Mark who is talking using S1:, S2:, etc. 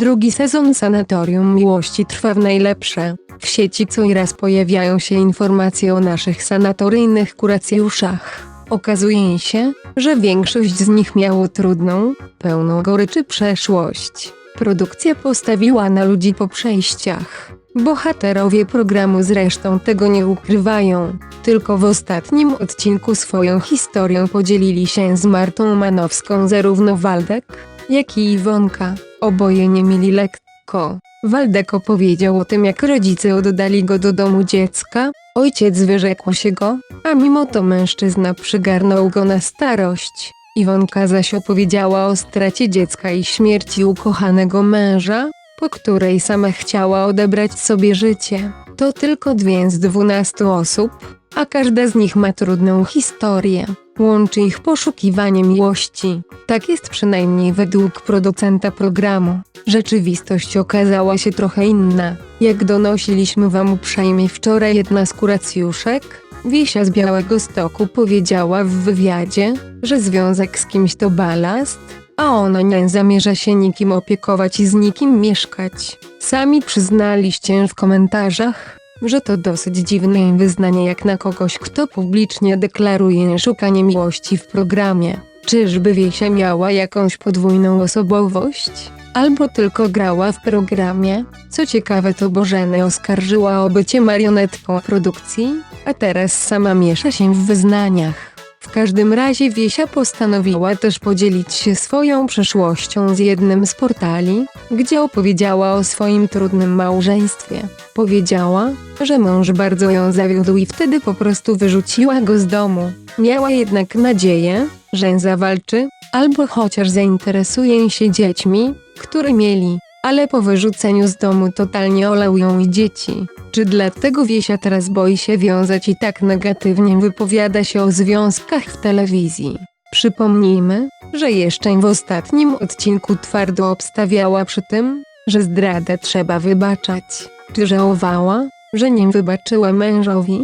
S1: Drugi sezon Sanatorium Miłości trwa w najlepsze. W sieci co i raz pojawiają się informacje o naszych sanatoryjnych kuracjuszach. Okazuje się, że większość z nich miało trudną, pełną goryczy przeszłość. Produkcja postawiła na ludzi po przejściach. Bohaterowie programu zresztą tego nie ukrywają. Tylko w ostatnim odcinku swoją historią podzielili się z Martą Manowską zarówno Waldek, jak i Iwonka. Oboje nie mieli lekko. Waldek opowiedział o tym, jak rodzice oddali go do domu dziecka, ojciec wyrzekł się go, a mimo to mężczyzna przygarnął go na starość. Iwonka zaś opowiedziała o stracie dziecka i śmierci ukochanego męża, po której sama chciała odebrać sobie życie. To tylko dwie z dwunastu osób, a każda z nich ma trudną historię. Łączy ich poszukiwanie miłości. Tak jest przynajmniej według producenta programu. Rzeczywistość okazała się trochę inna. Jak donosiliśmy wam uprzejmie wczoraj jedna z kuracjuszek, Wiesia z Białego Stoku powiedziała w wywiadzie, że związek z kimś to balast, a ona nie zamierza się nikim opiekować i z nikim mieszkać. Sami przyznaliście w komentarzach, że to dosyć dziwne wyznanie jak na kogoś, kto publicznie deklaruje szukanie miłości w programie. Czyżby Wiesia miała jakąś podwójną osobowość? Albo tylko grała w programie? Co ciekawe to Bożeny oskarżyła o bycie marionetką produkcji, a teraz sama miesza się w wyznaniach. W każdym razie Wiesia postanowiła też podzielić się swoją przeszłością z jednym z portali, gdzie opowiedziała o swoim trudnym małżeństwie. Powiedziała, że mąż bardzo ją zawiódł i wtedy po prostu wyrzuciła go z domu. Miała jednak nadzieję, że zawalczy, albo chociaż zainteresuje się dziećmi, które mieli, ale po wyrzuceniu z domu totalnie olał ją i dzieci. Czy dlatego Wiesia teraz boi się wiązać i tak negatywnie wypowiada się o związkach w telewizji? Przypomnijmy, że jeszcze w ostatnim odcinku twardo obstawiała przy tym, że zdradę trzeba wybaczać. Czy żałowała, że nie wybaczyła mężowi?